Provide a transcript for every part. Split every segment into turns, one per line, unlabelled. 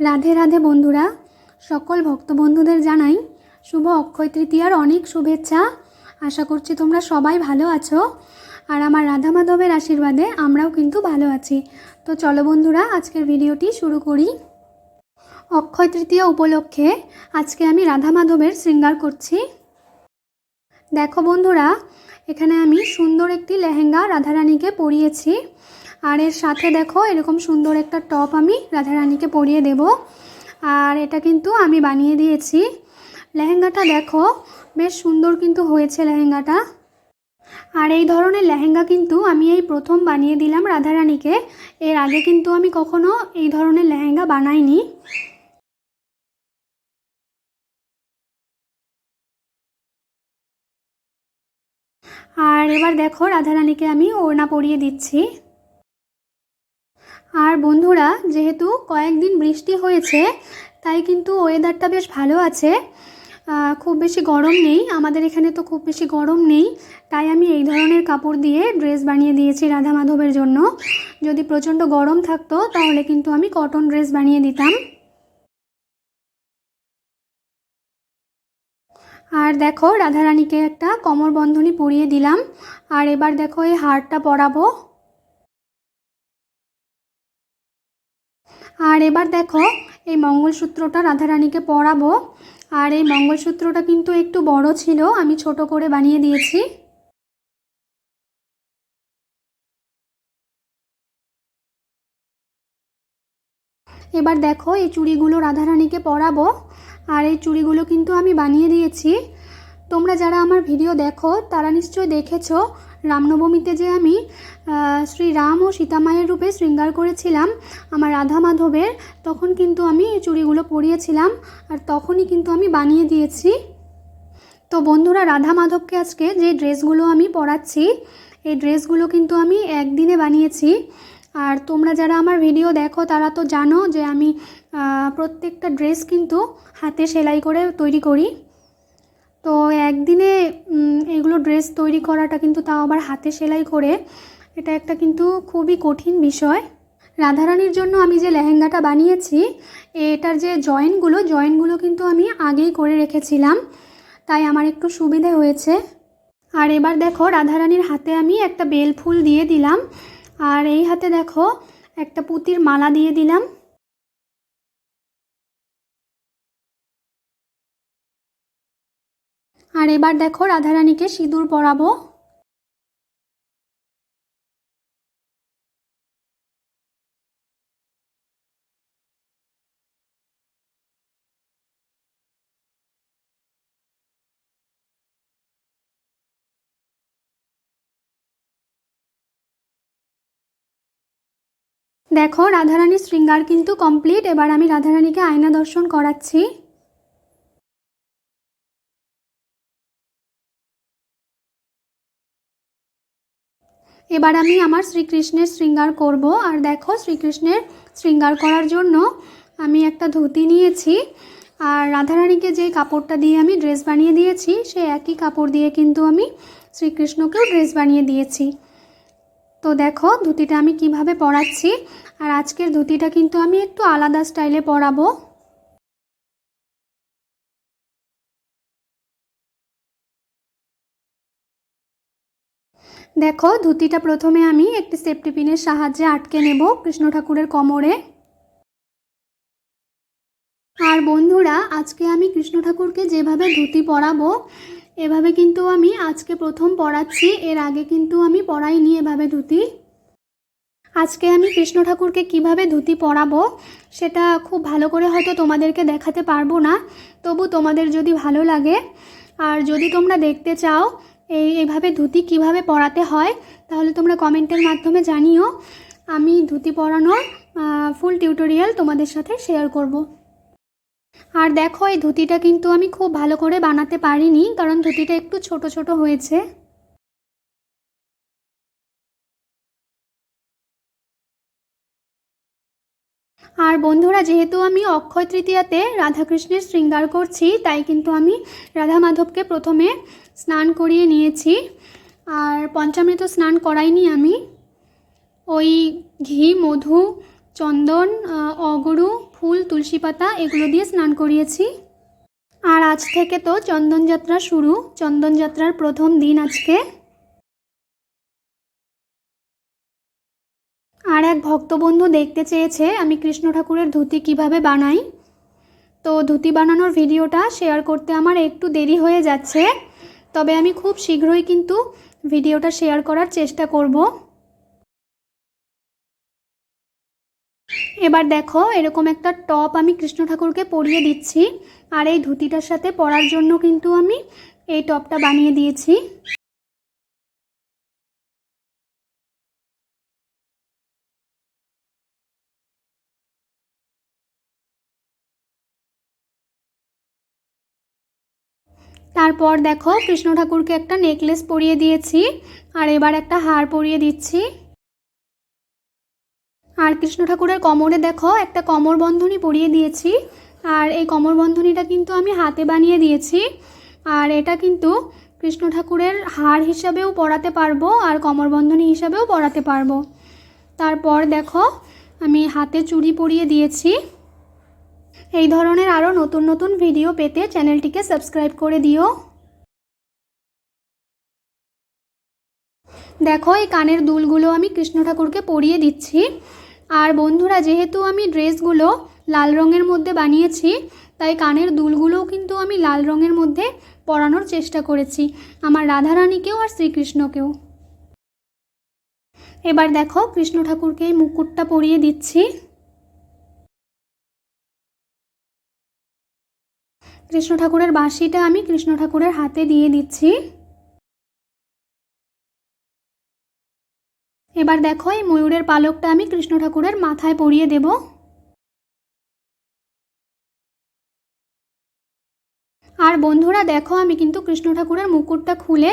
রাধে রাধে বন্ধুরা, সকল ভক্ত বন্ধুদের জানাই শুভ অক্ষয় তৃতীয়ার অনেক শুভেচ্ছা। আশা করছি তোমরা সবাই ভালো আছো আর আমার রাধা মাধবের আশীর্বাদে আমরাও কিন্তু ভালো আছি। তো চলো বন্ধুরা, আজকের ভিডিওটি শুরু করি। অক্ষয় তৃতীয়া উপলক্ষে আজকে আমি রাধা মাধবের শৃঙ্গার করছি। দেখো বন্ধুরা, এখানে আমি সুন্দর একটি লেহেঙ্গা রাধারানীকে পরিয়েছি। আর এর সাথে দেখো এরকম সুন্দর একটা টপ আমি রাধারানীকে পরিয়ে দেব। আর এটা কিন্তু আমি বানিয়ে দিয়েছি। লেহেঙ্গাটা দেখো, বেশ সুন্দর কিন্তু হয়েছে লেহেঙ্গাটা। আর এই ধরনের লেহেঙ্গা কিন্তু আমি এই প্রথম বানিয়ে দিলাম রাধারানীকে। এর আগে কিন্তু আমি কখনো এই ধরনের লেহেঙ্গা বানাইনি। আর এবার দেখো রাধারানীকে আমি ওড়না পরিয়ে দিচ্ছি। আর বন্ধুরা, যেহেতু কয়েকদিন বৃষ্টি হয়েছে, তাই কিন্তু ওয়েদারটা বেশ ভালো আছে। খুব বেশি গরম নেই, আমাদের এখানে তো খুব বেশি গরম নেই, তাই আমি এই ধরনের কাপড় দিয়ে ড্রেস বানিয়ে দিয়েছি রাধা মাধবের জন্য। যদি প্রচণ্ড গরম থাকতো, তাহলে কিন্তু আমি কটন ড্রেস বানিয়ে দিতাম। আর দেখো, রাধারানীকে একটা কমর বন্ধনী পরিয়ে দিলাম। আর এবার দেখো, এই হারটা পরাবো। আর এবার দেখো, এই মঙ্গলসূত্রটা রাধারানীকে পরাবো আর এই মঙ্গলসূত্রটা কিন্তু একটু বড় ছিল, আমি ছোট করে বানিয়ে দিয়েছি। এবার দেখো, এই চুড়িগুলো রাধারানীকে পরাবো আর এই চুড়িগুলো কিন্তু আমি বানিয়ে দিয়েছি। তোমরা যারা আমার ভিডিও দেখো, তারা নিশ্চয় দেখেছ, রামনবমীতে যে আমি শ্রী রাম ও সীতামায়ের রূপে শৃঙ্গার করেছিলাম আমার রাধা মাধবের, তখন কিন্তু আমি চুড়িগুলো পরিয়েছিলাম আর তখনই কিন্তু আমি বানিয়ে দিয়েছি। তো বন্ধুরা, রাধা মাধবকে আজকে যে ড্রেসগুলো আমি পরাচ্ছি, এই ড্রেসগুলো কিন্তু আমি একদিনে বানিয়েছি। আর তোমরা যারা আমার ভিডিও দেখো, তারা তো জানো যে আমি প্রত্যেকটা ড্রেস কিন্তু হাতে সেলাই করে তৈরি করি। তো একদিনে এগুলো ড্রেস তৈরি করাটা কিন্তু তাও আবার হাতে সেলাই করে, এটা একটা কিন্তু খুবই কঠিন বিষয়। রাধারানীর জন্য আমি যে লেহেঙ্গাটা বানিয়েছি, এটার যে জয়েন্টগুলো জয়েন্টগুলো কিন্তু আমি আগেই করে রেখেছিলাম, তাই আমার একটু সুবিধে হয়েছে। আর এবার দেখো, রাধারানীর হাতে আমি একটা বেল ফুল দিয়ে দিলাম, আর এই হাতে দেখো, একটা পুতির মালা দিয়ে দিলাম। আর এবার দেখো রাধারানীকে সিঁদুর পরাবো। দেখো রাধারানীর শৃঙ্গার কিন্তু কমপ্লিট এবার আমি রাধারানীকে আয়না দর্শন করাচ্ছি। এবার আমি আমার শ্রীকৃষ্ণের শৃঙ্গার করব। আর দেখো, শ্রীকৃষ্ণের শৃঙ্গার করার জন্য আমি একটা ধুতি নিয়েছি। আর রাধারানীকে যে কাপড়টা দিয়ে আমি ড্রেস বানিয়ে দিয়েছি সেই একই কাপড় দিয়ে কিন্তু আমি শ্রীকৃষ্ণকেও ড্রেস বানিয়ে দিয়েছি। তো দেখো, ধুতিটা আমি কীভাবে পরাচ্ছি। আর আজকের ধুতিটা কিন্তু আমি একটু আলাদা স্টাইলে পরাবো। দেখো, ধুতিটা প্রথমে আমি একটি সেফটি পিনের সাহায্যে আটকে নেব কৃষ্ণ ঠাকুরের কোমরে। আর বন্ধুরা, আজকে আমি কৃষ্ণ ঠাকুরকে যেভাবে ধুতি পরাবো, এভাবে কিন্তু আমি আজকে প্রথম পরাচ্ছি। এর আগে কিন্তু আমি পরাইনি এভাবে ধুতি। আজকে আমি কৃষ্ণ ঠাকুরকে কীভাবে ধুতি পরাবো, সেটা খুব ভালো করে হয়তো তোমাদেরকে দেখাতে পারব না। তবু তোমাদের যদি ভালো লাগে, আর যদি তোমরা দেখতে চাও এই, এইভাবে ধুতি কীভাবে পরাতে হয়, তাহলে তোমরা কমেন্টের মাধ্যমে জানিও আমি ধুতি পরানোর ফুল টিউটোরিয়াল তোমাদের সাথে শেয়ার করব। আর দেখো, এই ধুতিটা কিন্তু আমি খুব ভালো করে বানাতে পারিনি, কারণ ধুতিটা একটু ছোট ছোট হয়েছে আর বন্ধুরা, যেহেতু আমি অক্ষয় তৃতীয়াতে রাধাকৃষ্ণের শৃঙ্গার করছি, তাই কিন্তু আমি রাধা মাধবকে প্রথমে স্নান করিয়ে নিয়েছি। আর পঞ্চামৃত স্নান করাইনি আমি। ওই ঘি, মধু, চন্দন অগরু, ফুল, তুলসী পাতা এগুলো দিয়ে স্নান করিয়েছি। আর আজ থেকে তো চন্দনযাত্রা শুরু। চন্দনযাত্রার প্রথম দিন আজকে। আর এক ভক্তবন্ধু দেখতে চেয়েছে আমি কৃষ্ণ ঠাকুরের ধুতি কীভাবে বানাই। তো ধুতি বানানোর ভিডিওটা শেয়ার করতে আমার একটু দেরি হয়ে যাচ্ছে। তবে আমি খুব শীঘ্রই কিন্তু ভিডিওটা শেয়ার করার চেষ্টা করব। এবার দেখো, এরকম একটা টপ আমি কৃষ্ণ ঠাকুরকে পরিয়ে দিচ্ছি। আর এই ধুতিটার সাথে পরার জন্য কিন্তু আমি এই টপটা বানিয়ে দিয়েছি। তারপর দেখো কৃষ্ণ ঠাকুরকে একটা নেকলেস পরিয়ে দিয়েছি, আর এবার একটা হার পরিয়ে দিচ্ছি। আর কৃষ্ণ ঠাকুরের কোমরে দেখো একটা কোমর বন্ধনী পরিয়ে দিয়েছি, আর এই কোমর বন্ধনীটা কিন্তু আমি হাতে বানিয়ে দিয়েছি, আর এটা কিন্তু কৃষ্ণ ঠাকুরের হার হিসাবেও পরাতে পারব, আর কোমর বন্ধনী হিসাবেও পরাতে পারব। তারপর দেখো আমি হাতে চুড়ি পরিয়ে দিয়েছি। এই ধরনের আরও নতুন নতুন ভিডিও পেতে চ্যানেলটিকে সাবস্ক্রাইব করে দিও। দেখো, এই কানের দুলগুলো আমি কৃষ্ণ ঠাকুরকে পরিয়ে দিচ্ছি। আর বন্ধুরা, যেহেতু আমি ড্রেসগুলো লাল রঙের মধ্যে বানিয়েছি, তাই কানের দুলগুলোও কিন্তু আমি লাল রঙের মধ্যে পরানোর চেষ্টা করেছি, আমার রাধারানীকেও আর শ্রীকৃষ্ণকেও। এবার দেখো, কৃষ্ণ ঠাকুরকে এই মুকুটটা পরিয়ে দিচ্ছি। কৃষ্ণ ঠাকুরের বাঁশিটা আমি কৃষ্ণ ঠাকুরের হাতে দিয়ে দিচ্ছি। এবার দেখো, এই ময়ূরের পালকটা আমি কৃষ্ণ ঠাকুরের মাথায় পরিয়ে দেব। আর বন্ধুরা, দেখো, আমি কিন্তু কৃষ্ণ ঠাকুরের মুকুটটা খুলে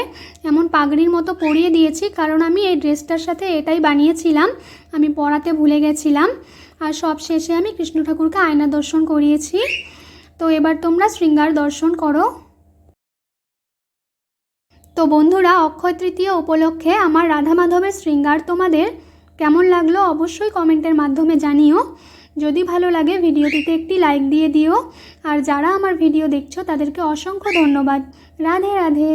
এমন পাগড়ির মতো পরিয়ে দিয়েছি, কারণ আমি এই ড্রেসটার সাথে এটাই বানিয়েছিলাম, আমি পরাতে ভুলে গেছিলাম। আর সব শেষে আমি কৃষ্ণ ঠাকুরকে আয়না দর্শন করিয়েছি। তো এবার তোমরা শৃঙ্গার দর্শন করো। তো বন্ধুরা, অক্ষয় তৃতীয় উপলক্ষে আমার রাধা মাধবের শৃঙ্গার তোমাদের কেমন লাগল অবশ্যই কমেন্টের মাধ্যমে জানিও। যদি ভালো লাগে ভিডিওটিতে একটি লাইক দিয়ে দিও। আর যারা আমার ভিডিও দেখছ, তাদেরকে অসংখ্য ধন্যবাদ। রাধে রাধে।